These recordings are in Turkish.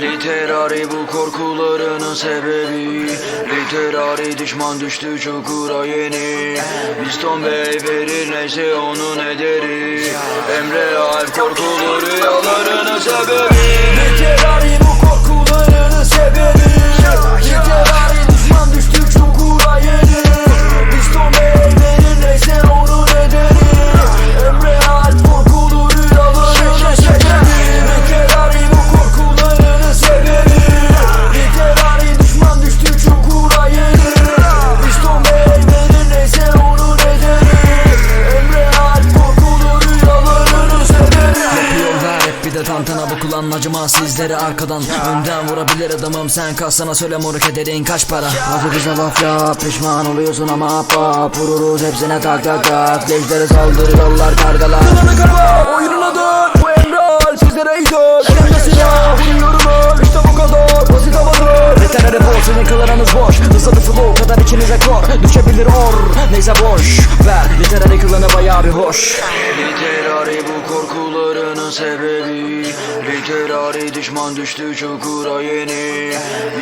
Literari bu korkularının sebebi. Literari düşman düştü çukura yeni. Biston Bey verir neyse onun ederi. Emre Alp korkulu rüyalarının sebebi tantana bu kulağın acıma sizleri arkadan Önden vurabilir adamım sen kalsana söyle moruk ederin kaç para? Hadi bize laf yap pişman oluyorsun ama hap Vururuz hepsine tak tak tak. Gençlere saldırıyorlar kargalar. Oyununu kapa oyununa dön Bu Emral sizlere idol Elimde silah vuruyorum öl İşte bu kadar basit havadır. Veterleri bol sizin kıllarınız boş. Hızlı flow kadar içinize kor. Düşebilir or neyse boş. Ver literary kılını bayağı bir hoş. Literari bu korkularının sebebi Literari düşman düştü çukura yeni.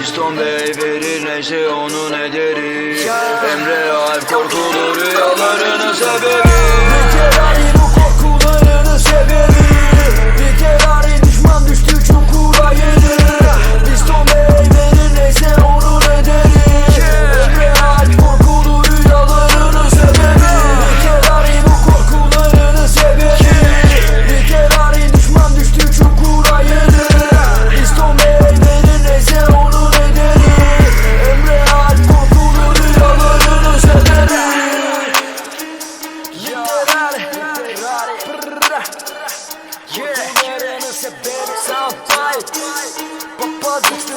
Biston Bey verir neyse onun ederi. Emre Alp korkulu rüyalarının sebebi Você bebe, só vai. Pode se